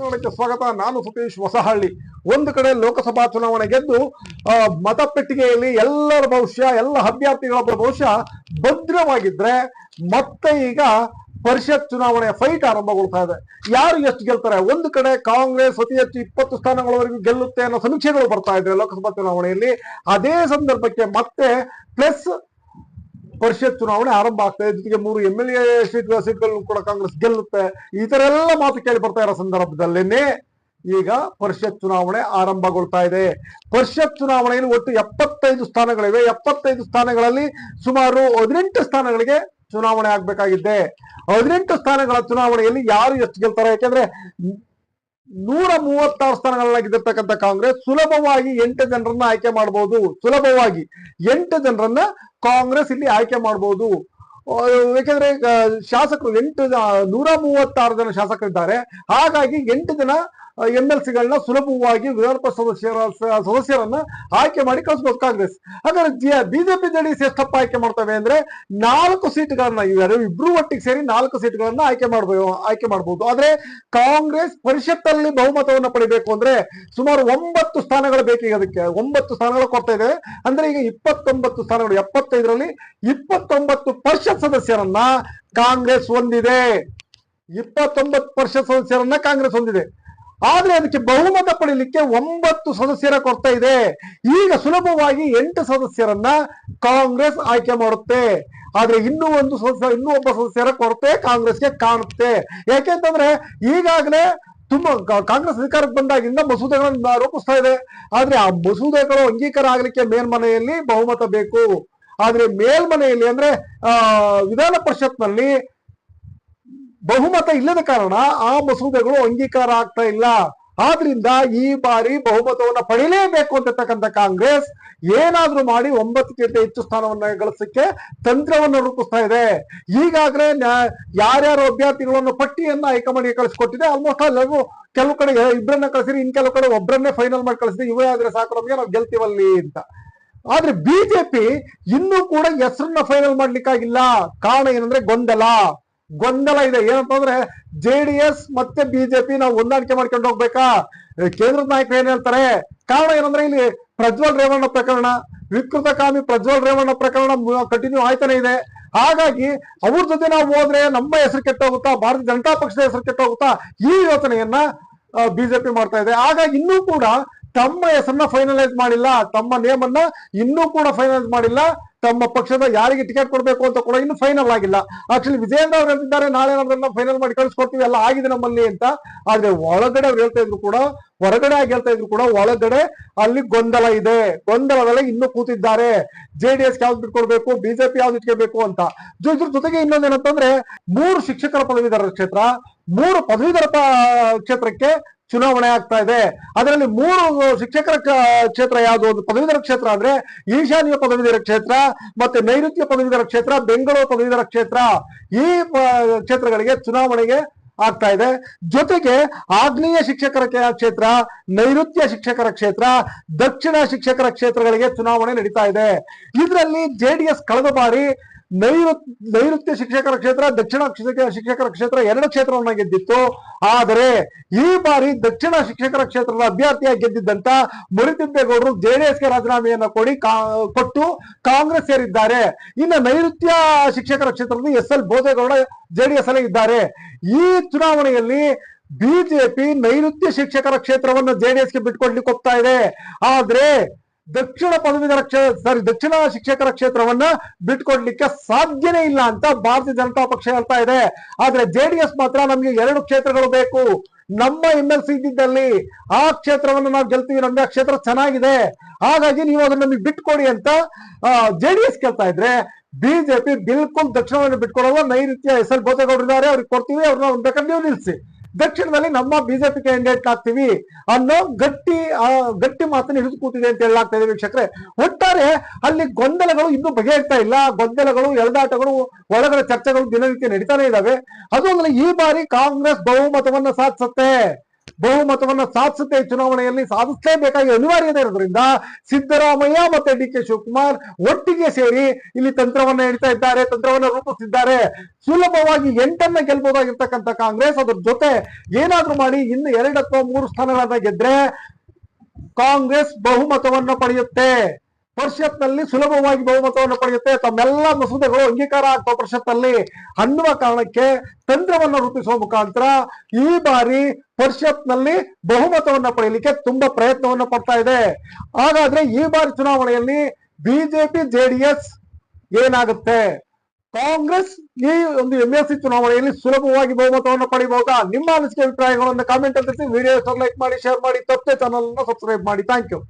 ಕನ್ನಡಕ್ಕೆ ಸ್ವಾಗತ. ನಾನು ಸತೀಶ್ ಹೊಸಹಳ್ಳಿ. ಒಂದು ಕಡೆ ಲೋಕಸಭಾ ಚುನಾವಣೆ ಗೆದ್ದು ಮತಪೆಟ್ಟಿಗೆಯಲ್ಲಿ ಎಲ್ಲರ ಭವಿಷ್ಯ, ಎಲ್ಲ ಅಭ್ಯರ್ಥಿಗಳ ಭವಿಷ್ಯ ಭದ್ರವಾಗಿದ್ರೆ ಮತ್ತೆ ಈಗ ಪರಿಷತ್ ಚುನಾವಣೆ ಫೈಟ್ ಆರಂಭಗೊಳ್ತಾ ಇದೆ. ಯಾರು ಎಷ್ಟು ಗೆಲ್ತಾರೆ? ಒಂದು ಕಡೆ ಕಾಂಗ್ರೆಸ್ ಅತಿ ಹೆಚ್ಚು ಇಪ್ಪತ್ತು ಸ್ಥಾನಗಳವರೆಗೂ ಗೆಲ್ಲುತ್ತೆ ಅನ್ನೋ ಸಮೀಕ್ಷೆಗಳು ಬರ್ತಾ ಇದೆ ಲೋಕಸಭಾ ಚುನಾವಣೆಯಲ್ಲಿ. ಅದೇ ಸಂದರ್ಭಕ್ಕೆ ಮತ್ತೆ ಪ್ಲಸ್ ಪರಿಷತ್ ಚುನಾವಣೆ ಆರಂಭ ಆಗ್ತಾ ಇದೆ. ಜೊತೆಗೆ ಮೂರು ಎಂ ಎಲ್ ಎ ಸೀಟ್ ಸೀಟ್ಗಳನ್ನು ಕೂಡ ಕಾಂಗ್ರೆಸ್ ಗೆಲ್ಲುತ್ತೆ. ಈ ತರ ಎಲ್ಲ ಮಾತು ಕೇಳಿ ಬರ್ತಾ ಇರೋ ಸಂದರ್ಭದಲ್ಲೇನೆ ಈಗ ಪರಿಷತ್ ಚುನಾವಣೆ ಆರಂಭಗೊಳ್ತಾ ಇದೆ. ಪರಿಷತ್ ಚುನಾವಣೆಯಲ್ಲಿ ಒಟ್ಟು ಎಪ್ಪತ್ತೈದು ಸ್ಥಾನಗಳಿವೆ. ಎಪ್ಪತ್ತೈದು ಸ್ಥಾನಗಳಲ್ಲಿ ಸುಮಾರು ಹದಿನೆಂಟು ಸ್ಥಾನಗಳಿಗೆ ಚುನಾವಣೆ ಆಗ್ಬೇಕಾಗಿದೆ. ಹದಿನೆಂಟು ಸ್ಥಾನಗಳ ಚುನಾವಣೆಯಲ್ಲಿ ಯಾರು ಎಷ್ಟು ಗೆಲ್ತಾರೆ? ಯಾಕೆಂದ್ರೆ ನೂರ ಮೂವತ್ತಾರು ಸ್ಥಾನಗಳಾಗಿದ್ದಿರ್ತಕ್ಕಂಥ ಕಾಂಗ್ರೆಸ್ ಸುಲಭವಾಗಿ ಎಂಟು ಜನರನ್ನ ಆಯ್ಕೆ ಮಾಡಬಹುದು ಸುಲಭವಾಗಿ ಎಂಟು ಜನರನ್ನ ಕಾಂಗ್ರೆಸ್ ಇಲ್ಲಿ ಆಯ್ಕೆ ಮಾಡಬಹುದು ಯಾಕೆಂದ್ರೆ ಶಾಸಕರು ಎಂಟು ನೂರ ಮೂವತ್ತಾರು ಜನ ಶಾಸಕರಿದ್ದಾರೆ. ಹಾಗಾಗಿ ಎಂಟು ಜನ ಎಂ ಎಲ್ ಸಿಗಳನ್ನ ಸುಲಭವಾಗಿ ವಿಧಾನ ಪರಿಷತ್ ಸದಸ್ಯರ ಸದಸ್ಯರನ್ನ ಆಯ್ಕೆ ಮಾಡಿ ಕಳಿಸ್ಬೋದು ಕಾಂಗ್ರೆಸ್. ಹಾಗಾದ್ರೆ ಬಿಜೆಪಿ ಜೆಡಿಎಸ್ ಎಷ್ಟಪ್ಪ ಆಯ್ಕೆ ಮಾಡ್ತವೆ ಅಂದ್ರೆ ನಾಲ್ಕು ಸೀಟ್ಗಳನ್ನ ಇಬ್ರು ಒಟ್ಟಿಗೆ ಸೇರಿ ನಾಲ್ಕು ಸೀಟ್ಗಳನ್ನ ಆಯ್ಕೆ ಮಾಡಬಹುದು ಆಯ್ಕೆ ಮಾಡಬಹುದು ಆದ್ರೆ ಕಾಂಗ್ರೆಸ್ ಪರಿಷತ್ತಲ್ಲಿ ಬಹುಮತವನ್ನ ಪಡಿಬೇಕು ಅಂದ್ರೆ ಸುಮಾರು ಒಂಬತ್ತು ಸ್ಥಾನಗಳು ಬೇಕೀಗ ಅದಕ್ಕೆ. ಒಂಬತ್ತು ಸ್ಥಾನಗಳು ಕೊಡ್ತಾ ಇದೆ ಅಂದ್ರೆ ಈಗ ಇಪ್ಪತ್ತೊಂಬತ್ತು ಸ್ಥಾನಗಳು, ಎಪ್ಪತ್ತೈದರಲ್ಲಿ ಇಪ್ಪತ್ತೊಂಬತ್ತು ಪರಿಷತ್ ಸದಸ್ಯರನ್ನ ಕಾಂಗ್ರೆಸ್ ಹೊಂದಿದೆ. ಇಪ್ಪತ್ತೊಂಬತ್ತು ಪರಿಷತ್ ಸದಸ್ಯರನ್ನ ಕಾಂಗ್ರೆಸ್ ಹೊಂದಿದೆ. ಆದ್ರೆ ಅದಕ್ಕೆ ಬಹುಮತ ಪಡೀಲಿಕ್ಕೆ ಒಂಬತ್ತು ಸದಸ್ಯರ ಕೊರತೆ ಇದೆ. ಈಗ ಸುಲಭವಾಗಿ ಎಂಟು ಸದಸ್ಯರನ್ನ ಕಾಂಗ್ರೆಸ್ ಆಯ್ಕೆ ಮಾಡುತ್ತೆ. ಆದ್ರೆ ಇನ್ನೂ ಒಂದು ಸದಸ್ಯ, ಇನ್ನೂ ಒಬ್ಬ ಸದಸ್ಯರ ಕೊರತೆ ಕಾಂಗ್ರೆಸ್ಗೆ ಕಾಣುತ್ತೆ. ಯಾಕೆಂತಂದ್ರೆ ಈಗಾಗಲೇ ತುಂಬಾ ಕಾಂಗ್ರೆಸ್ ಅಧಿಕಾರಕ್ಕೆ ಬಂದಾಗಿಂದ ಮಸೂದೆಗಳನ್ನ ರೂಪಿಸ್ತಾ ಇದೆ. ಆದ್ರೆ ಆ ಮಸೂದೆಗಳು ಅಂಗೀಕಾರ ಆಗ್ಲಿಕ್ಕೆ ಮೇಲ್ಮನೆಯಲ್ಲಿ ಬಹುಮತ ಬೇಕು. ಆದ್ರೆ ಮೇಲ್ಮನೆಯಲ್ಲಿ ಅಂದ್ರೆ, ಆ, ವಿಧಾನ ಪರಿಷತ್ನಲ್ಲಿ ಬಹುಮತ ಇಲ್ಲದ ಕಾರಣ ಆ ಮಸೂದೆಗಳು ಅಂಗೀಕಾರ ಆಗ್ತಾ ಇಲ್ಲ. ಆದ್ರಿಂದ ಈ ಬಾರಿ ಬಹುಮತವನ್ನ ಪಡೆಯಲೇಬೇಕು ಅಂತಕ್ಕಂಥ ಕಾಂಗ್ರೆಸ್ ಏನಾದ್ರೂ ಮಾಡಿ ಒಂಬತ್ತಕ್ಕಿಂತ ಹೆಚ್ಚು ಸ್ಥಾನವನ್ನ ಗಳಿಸಕ್ಕೆ ತಂತ್ರವನ್ನ ರೂಪಿಸ್ತಾ ಇದೆ. ಈಗಾಗಲೇ ಯಾರ್ಯಾರು ಅಭ್ಯರ್ಥಿಗಳನ್ನು ಪಟ್ಟಿಯನ್ನ ಹೈಕಮಾಂಡ್ಗೆ ಕಳಿಸ್ಕೊಟ್ಟಿದೆ ಆಲ್ಮೋಸ್ಟ್ ಎಲ್ಲರಿಗೂ ಕೆಲವು ಕಡೆ ಇಬ್ಬರನ್ನ ಕಳಿಸಿರಿ, ಇನ್ ಕೆಲವು ಕಡೆ ಒಬ್ಬರನ್ನೇ ಫೈನಲ್ ಮಾಡಿ ಕಳಿಸಿದೆ ಇವೇ ಆದ್ರೆ ಸಾಕು ನಮಗೆ, ನಾವು ಗೆಲ್ತೀವಲ್ಲಿ ಅಂತ. ಆದ್ರೆ ಬಿಜೆಪಿ ಇನ್ನೂ ಕೂಡ ಹೆಸರನ್ನ ಫೈನಲ್ ಮಾಡ್ಲಿಕ್ಕಾಗಿಲ್ಲ. ಕಾರಣ ಏನಂದ್ರೆ ಗೊಂದಲ. ಗೊಂದಲ ಇದೆ. ಏನಂತಂದ್ರೆ ಜೆ ಡಿ ಎಸ್ ಮತ್ತೆ ಬಿಜೆಪಿ ನಾವು ಹೊಂದಾಣಿಕೆ ಮಾಡ್ಕೊಂಡು ಹೋಗ್ಬೇಕಾ? ಕೇಂದ್ರದ ನಾಯಕರು ಏನ್ ಹೇಳ್ತಾರೆ? ಕಾರಣ ಏನಂದ್ರೆ ಇಲ್ಲಿ ಪ್ರಜ್ವಲ್ ರೇವಣ್ಣ ಪ್ರಕರಣ ವಿಕೃತ ಕಾಮಿ ಪ್ರಜ್ವಲ್ ರೇವಣ್ಣ ಪ್ರಕರಣ ಕಂಟಿನ್ಯೂ ಆಯ್ತಾನೆ ಇದೆ. ಹಾಗಾಗಿ ಅವ್ರ ಜೊತೆ ನಾವು ಹೋದ್ರೆ ನಮ್ಮ ಹೆಸರು ಕೆಟ್ಟೋಗುತ್ತಾ? ಭಾರತೀಯ ಜನತಾ ಪಕ್ಷದ ಹೆಸರು ಕೆಟ್ಟೋಗುತ್ತಾ? ಈ ಯೋಚನೆಯನ್ನ ಬಿಜೆಪಿ ಮಾಡ್ತಾ ಇದೆ. ಹಾಗಾಗಿ ಇನ್ನೂ ಕೂಡ ತಮ್ಮ ಹೆಸರನ್ನ ಫೈನಲೈಸ್ ಮಾಡಿಲ್ಲ, ತಮ್ಮ ನೇಮ್ ಅನ್ನ ಇನ್ನೂ ಕೂಡ ಫೈನಲೈಸ್ ಮಾಡಿಲ್ಲ, ತಮ್ಮ ಪಕ್ಷದ ಯಾರಿಗೆ ಟಿಕೆಟ್ ಕೊಡಬೇಕು ಅಂತ ಕೂಡ ಇನ್ನು ಫೈನಲ್ ಆಗಿಲ್ಲ. ಆಕ್ಚುಲಿ ವಿಜಯೇಂದ್ರ ಅವ್ರು ಹೇಳ್ತಿದ್ದಾರೆ, ನಾಳೆ ನಾಡ್ದೆಲ್ಲ ಫೈನಲ್ ಮಾಡಿ ಕಳಿಸ್ಕೊಡ್ತೀವಿ, ಎಲ್ಲ ಆಗಿದೆ ನಮ್ಮಲ್ಲಿ ಅಂತ. ಆದ್ರೆ ಒಳಗಡೆ ಅವ್ರು ಹೇಳ್ತಾ ಇದ್ರು ಕೂಡ, ಹೊರಗಡೆ ಆಗಿ ಹೇಳ್ತಾ ಇದ್ರು ಕೂಡ, ಒಳಗಡೆ ಅಲ್ಲಿ ಗೊಂದಲ ಇದೆ. ಗೊಂದಲದಲ್ಲಿ ಇನ್ನೂ ಕೂತಿದ್ದಾರೆ. ಜೆ ಡಿ ಎಸ್ ಯಾವ್ದು ಬಿಟ್ಕೊಡ್ಬೇಕು ಬಿಜೆಪಿ ಯಾವ್ದು ಇಟ್ಕೋಬೇಕು ಅಂತ. ಇದ್ರ ಜೊತೆಗೆ ಇನ್ನೊಂದೇನಂತಂದ್ರೆ ಮೂರು ಶಿಕ್ಷಕರ ಪದವೀಧರ ಕ್ಷೇತ್ರ, ಮೂರು ಪದವೀಧರ ಕ್ಷೇತ್ರಕ್ಕೆ ಚುನಾವಣೆ ಆಗ್ತಾ ಇದೆ. ಅದರಲ್ಲಿ ಮೂರು ಶಿಕ್ಷಕರ ಕ್ಷೇತ್ರ ಯಾವುದು? ಒಂದು ಪದವೀಧರ ಕ್ಷೇತ್ರ ಅಂದ್ರೆ ಈಶಾನ್ಯ ಪದವೀಧರ ಕ್ಷೇತ್ರ, ಮತ್ತೆ ನೈಋತ್ಯ ಪದವೀಧರ ಕ್ಷೇತ್ರ, ಬೆಂಗಳೂರು ಪದವೀಧರ ಕ್ಷೇತ್ರ. ಈ ಕ್ಷೇತ್ರಗಳಿಗೆ ಚುನಾವಣೆಗೆ ಆಗ್ತಾ ಇದೆ. ಜೊತೆಗೆ ಆಗ್ನೇಯ ಶಿಕ್ಷಕರ ಕ್ಷೇತ್ರ, ನೈಋತ್ಯ ಶಿಕ್ಷಕರ ಕ್ಷೇತ್ರ, ದಕ್ಷಿಣ ಶಿಕ್ಷಕರ ಕ್ಷೇತ್ರಗಳಿಗೆ ಚುನಾವಣೆ ನಡೀತಾ ಇದೆ. ಇದರಲ್ಲಿ ಜೆಡಿಎಸ್ ಕಳೆದ ಬಾರಿ ನೈಋತ್ ನೈಋತ್ಯ ಶಿಕ್ಷಕರ ಕ್ಷೇತ್ರ, ದಕ್ಷಿಣ ಶಿಕ್ಷಕ- ಶಿಕ್ಷಕರ ಕ್ಷೇತ್ರ ಎರಡು ಕ್ಷೇತ್ರವನ್ನ ಗೆದ್ದಿತ್ತು. ಆದರೆ ಈ ಬಾರಿ ದಕ್ಷಿಣ ಶಿಕ್ಷಕರ ಕ್ಷೇತ್ರದ ಅಭ್ಯರ್ಥಿಯಾಗಿ ಗೆದ್ದಿದ್ದಂತ ಮುರಿತಿದ್ದೇಗೌಡರು ಜೆಡಿಎಸ್ಗೆ ರಾಜೀನಾಮೆಯನ್ನು ಕೊಡಿ ಕೊಟ್ಟು ಕಾಂಗ್ರೆಸ್ ಸೇರಿದ್ದಾರೆ. ಇನ್ನು ನೈಋತ್ಯ ಶಿಕ್ಷಕರ ಕ್ಷೇತ್ರದಲ್ಲಿ ಎಸ್ ಎಲ್ ಬೋದೇಗೌಡ ಜೆಡಿಎಸ್ ಅಲ್ಲೇ ಇದ್ದಾರೆ. ಈ ಚುನಾವಣೆಯಲ್ಲಿ ಬಿಜೆಪಿ ನೈಋತ್ಯ ಶಿಕ್ಷಕರ ಕ್ಷೇತ್ರವನ್ನು ಜೆಡಿಎಸ್ಗೆ ಬಿಟ್ಕೊಡ್ಲಿಕ್ಕೆ ಹೋಗ್ತಾ ಇದೆ. ಆದ್ರೆ ದಕ್ಷಿಣ ಪದವೀಧರ ಕ್ಷೇತ್ರ ಸಾರಿ ದಕ್ಷಿಣ ಶಿಕ್ಷಕರ ಕ್ಷೇತ್ರವನ್ನ ಬಿಟ್ಕೊಡ್ಲಿಕ್ಕೆ ಸಾಧ್ಯನೇ ಇಲ್ಲ ಅಂತ ಭಾರತೀಯ ಜನತಾ ಪಕ್ಷ ಹೇಳ್ತಾ ಇದೆ. ಆದ್ರೆ ಜೆಡಿಎಸ್ ಮಾತ್ರ ನಮ್ಗೆ ಎರಡು ಕ್ಷೇತ್ರಗಳು ಬೇಕು. ನಮ್ಮ ಎಂ ಎಲ್ ಸಿ ಆ ಕ್ಷೇತ್ರವನ್ನು ನಾವು ಗೆಲ್ತೀವಿ, ನಮ್ಗೆ ಆ ಕ್ಷೇತ್ರ ಚೆನ್ನಾಗಿದೆ. ಹಾಗಾಗಿ ನೀವು ಅದನ್ನ ನಮಗೆ ಬಿಟ್ಕೊಡಿ ಅಂತ ಜೆ ಡಿ ಎಸ್ ಕೇಳ್ತಾ ಇದ್ರೆ ಬಿಜೆಪಿ ಬಿಲ್ಕುಲ್ ದಕ್ಷಿಣವನ್ನು ಬಿಟ್ಕೊಡಲ್ಲ ನೈಋತ್ಯ ಎಸ್ ಎಲ್ ಇದ್ದಾರೆ ಅವ್ರಿಗೆ ಕೊಡ್ತೀವಿ, ಅವ್ರನ್ನ ಬೇಕಾದ್ರೆ ನೀವು ನಿಲ್ಸಿ ದಕ್ಷಿಣದಲ್ಲಿ ನಮ್ಮ ಬಿಜೆಪಿ ಕ್ಯಾಂಡಿಡೇಟ್ ಆಗ್ತೀವಿ ಅನ್ನೋ ಗಟ್ಟಿ ಗಟ್ಟಿ ಮಾತನ್ನ ಹಿಡಿದು ಕೂತಿದೆ ಅಂತ ಹೇಳಲಾಗ್ತಾ ಇದೆ ವೀಕ್ಷಕರೇ. ಒಟ್ಟಾರೆ ಅಲ್ಲಿ ಗೊಂದಲಗಳು ಇನ್ನೂ ಬಗೆಹರಿತಾ ಇಲ್ಲ. ಗೊಂದಲಗಳು, ಎಳೆದಾಟಗಳು, ಒಳಗಡೆ ಚರ್ಚೆಗಳು ದಿನನಿತ್ಯ ನಡೀತಾನೆ ಇದ್ದಾವೆ ಅದು ಅಲ್ಲದೆ ಈ ಬಾರಿ ಕಾಂಗ್ರೆಸ್ ಬಹುಮತವನ್ನ ಸಾಧಿಸುತ್ತೆ. ಬಹುಮತವನ್ನ ಸಾಧಿಸುತ್ತೆ ಚುನಾವಣೆಯಲ್ಲಿ ಸಾಧಿಸಲೇಬೇಕಾಗಿ ಅನಿವಾರ್ಯತೆ ಇರೋದ್ರಿಂದ ಸಿದ್ದರಾಮಯ್ಯ ಮತ್ತೆ ಡಿ ಕೆ ಶಿವಕುಮಾರ್ ಒಟ್ಟಿಗೆ ಸೇರಿ ಇಲ್ಲಿ ತಂತ್ರವನ್ನ ಹಿಡಿತಾ ಇದ್ದಾರೆ, ತಂತ್ರವನ್ನ ರೂಪಿಸಿದ್ದಾರೆ ಸುಲಭವಾಗಿ ಎಂಟನ್ನ ಗೆಲ್ಬಹುದಾಗಿರ್ತಕ್ಕಂಥ ಕಾಂಗ್ರೆಸ್, ಅದ್ರ ಜೊತೆ ಏನಾದ್ರೂ ಮಾಡಿ ಇನ್ನು ಎರಡು ಅಥವಾ ಮೂರು ಸ್ಥಾನಗಳನ್ನ ಗೆದ್ರೆ ಕಾಂಗ್ರೆಸ್ ಬಹುಮತವನ್ನು ಪಡೆಯುತ್ತೆ. ಪರಿಷತ್ನಲ್ಲಿ ಸುಲಭವಾಗಿ ಬಹುಮತವನ್ನು ಪಡೆಯುತ್ತೆ. ತಮ್ಮೆಲ್ಲ ಮಸೂದೆಗಳು ಅಂಗೀಕಾರ ಆಗ್ತವೆ ಪರಿಷತ್ನಲ್ಲಿ ಅನ್ನುವ ಕಾರಣಕ್ಕೆ ತಂತ್ರವನ್ನು ರೂಪಿಸುವ ಮುಖಾಂತರ ಈ ಬಾರಿ ಪರಿಷತ್ನಲ್ಲಿ ಬಹುಮತವನ್ನ ಪಡೆಯಲಿಕ್ಕೆ ತುಂಬಾ ಪ್ರಯತ್ನವನ್ನು ಪಡ್ತಾ ಇದೆ. ಹಾಗಾದ್ರೆ ಈ ಬಾರಿ ಚುನಾವಣೆಯಲ್ಲಿ ಬಿಜೆಪಿ, ಜೆಡಿಎಸ್ ಏನಾಗುತ್ತೆ? ಕಾಂಗ್ರೆಸ್ ಈ ಒಂದು ಎಂ ಎಸ್ ಸಿ ಚುನಾವಣೆಯಲ್ಲಿ ಸುಲಭವಾಗಿ ಬಹುಮತವನ್ನು ಪಡೆಯಬಹುದಾ ನಿಮ್ಮ ಅನಿಸಿಕೆ ಅಭಿಪ್ರಾಯಗಳನ್ನು ಕಾಮೆಂಟ್ ಅಲ್ಲಿ ವಿಡಿಯೋ ಲೈಕ್ ಮಾಡಿ ಶೇರ್ ಮಾಡಿ, ತಪ್ಪೇ ಚಾನಲ್ ಸಬ್ಸ್ಕ್ರೈಬ್ ಮಾಡಿ. Thank you